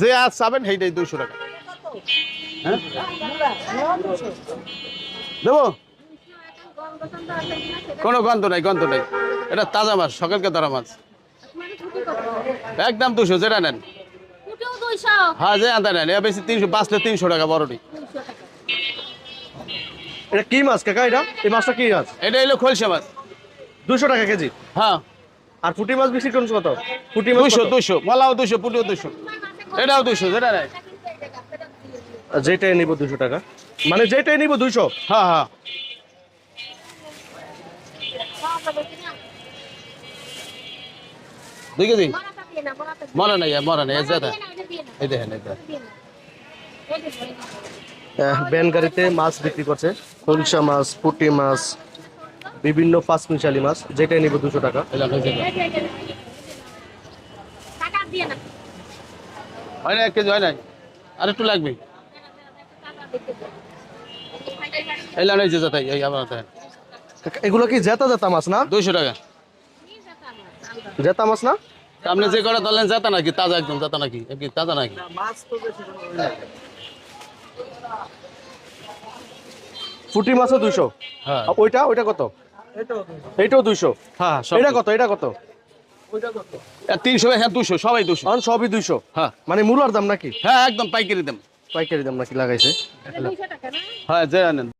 যে আজ চাবেন সেইটাই দুইশো টাকা। হ্যাঁ? দেবো? কোনো গন্ধ নাই গন্ধ নাই। এটা তাজা মাছ সকালকে ধরা মাছ। একদম দুশো যেটা নেন। হ্যাঁ যে আনতে নেন। বেশি তিনশো বাঁচলে তিনশো টাকা বড়টি এটা কি মাছ কাকা এটা? এই মাছটা কি মাছ? এটা হলো খলসা মাছ। দুশো টাকা কেজি? হ্যাঁ। আর পুঁটি মাছ বিক্রি করুন কত? পুঁটি মাছ দুশো? দুশো মলাও দুশো পুটিও দুশো এটাও দুশো যেটা নেই যেটাই নিব দুশো টাকা। মানে যেটাই নিব দুশো হ্যাঁ হ্যাঁ। দুই। কেজি মরা নাই মরা নাই এই দেখেন ব্যান গাড়িতে মাছ বিক্রি করছে। খলসা মাছ পুটি মাছ বিভিন্ন পাঁচ মিশালি মাছ। যেটাই নিব দুশো টাকা। হয় না এক কেজি হয় নাই? আর একটু লাগবে। এই যে যেটাই এই আমার এগুলো কি জেতা জেতা মাছ না? দুইশো টাকা। জেতা মাছ না? আপনি যে কটা ধরলেন জাতা নাকি? তাজা একদম জাতা নাকি? তাজা নাকি? পুঁটি মাছও দুশো হ্যাঁ। ওইটা ওইটা কত? এইটাও দুইশো? হ্যাঁ এটা কত এটা কত? তিনশো হ্যাঁ দুশো সবাই দুশো। সবই দুইশো হ্যাঁ। মানে মূলার দাম নাকি? হ্যাঁ একদম পাইকারি দাম। পাইকারি দাম নাকি লাগাইছে? হ্যাঁ জয় আনেন।